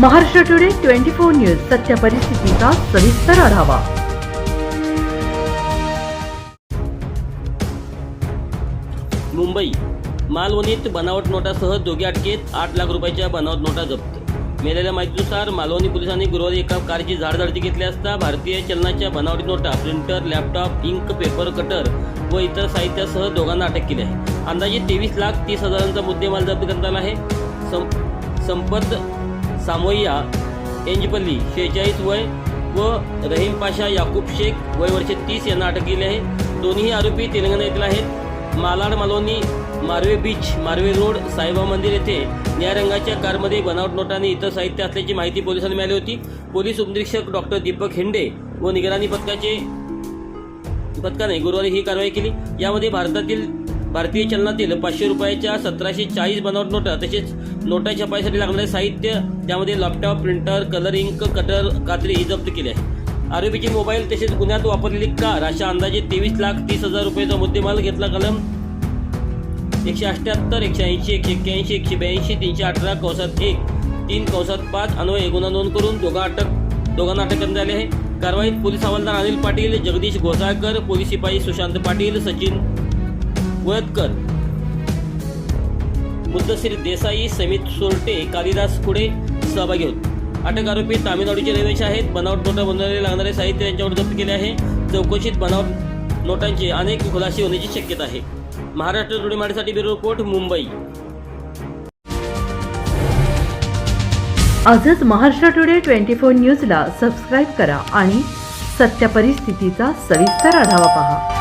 Maharashtra today twenty four news सत्य परिस्थितीचा सविस्तर आढावा. मुंबई मालवणीत बनावट नोटासह दोघे अटकेत आठ लाख रुपयाच्या बनावट नोटा जप्त. मिळालेल्या माहितीनुसार मालवणी पोलिसांनी गुरुवारी एका कारची झाडझडती घेतली असता भारतीय चलनाच्या बनावटी नोटा printer laptop ink paper cutter व इतर साहित्यासह दोघांना अटक केली आहे. अंदाजे तेवीस लाख तीस हजारांचा मुद्देमाल जप्त करण्यात आला आहे. सं संपत सामोया एंजपल्ली शेहेचाळीस वय व रहीम पाशा याकूब शेख वय वर्षे तीस यांना अटक केली आहे. दोन्ही आरोपी तेलंगणा येथील आहेत. मालाड मालवणी मारवे बीच मारवे रोड साईबा मंदिर येथे निळ्या रंगाच्या कारमध्ये बनावट नोटा आणि इतर साहित्य असल्याची माहिती पोलिसांनी मिळाली होती. पोलीस उपनिरीक्षक डॉक्टर दीपक हिंडे व निगराणी पथकाचे पथकाने गुरुवारी ही कारवाई केली. यामध्ये भारतातील भारतीय चलनातील पाचशे रुपयाच्या सतराशे चाळीस बनावट नोटा तसेच नोटा छापायसाठी लागणारे साहित्य त्यामध्ये laptop printer colour ink cutter कात्री ही जप्त केली आहे. आरोपीचे मोबाईल तसेच गुन्ह्यात वापरलेली कार अशा अंदाजे तेवीस लाख तीस हजार रुपयाचा मुद्देमाल घेतला कलम एकशे अठ्ठ्याहत्तर एकशे ऐंशी एकशे एक्क्याऐंशी एकशे ब्याऐंशी तीनशे अठरा कौसात एक तीन कौसात पाच अन्वये गुन्हा नोंद करून दोघा अटक दोघांना अटक करण्यात आली आहे. कारवाईत पोलीस हवालदार अनिल पाटील जगदीश घोसाळकर पोलीस शिपाई सुशांत पाटील सचिन वयतकर मुद्दसीर देसाई समित सोरटे कालिदास कुडे सहभागी होत. अटक आरोपी तामिळनाडूचे रहिवासी आहेत. बनावट नोटा बनवलेले लागणारे साहित्य यांच्यावर जप्त केले आहे. चौकशीत बनावट नोटांचे अनेक खुलासे होण्याची शक्यता आहे. Maharashtra today bureau report Mumbai. आजच महाराष्ट्र टुडे ट्वेंटी फोर न्यूजला सबस्क्राईब करा आणि सत्य परिस्थितीचा सविस्तर आढावा पहा.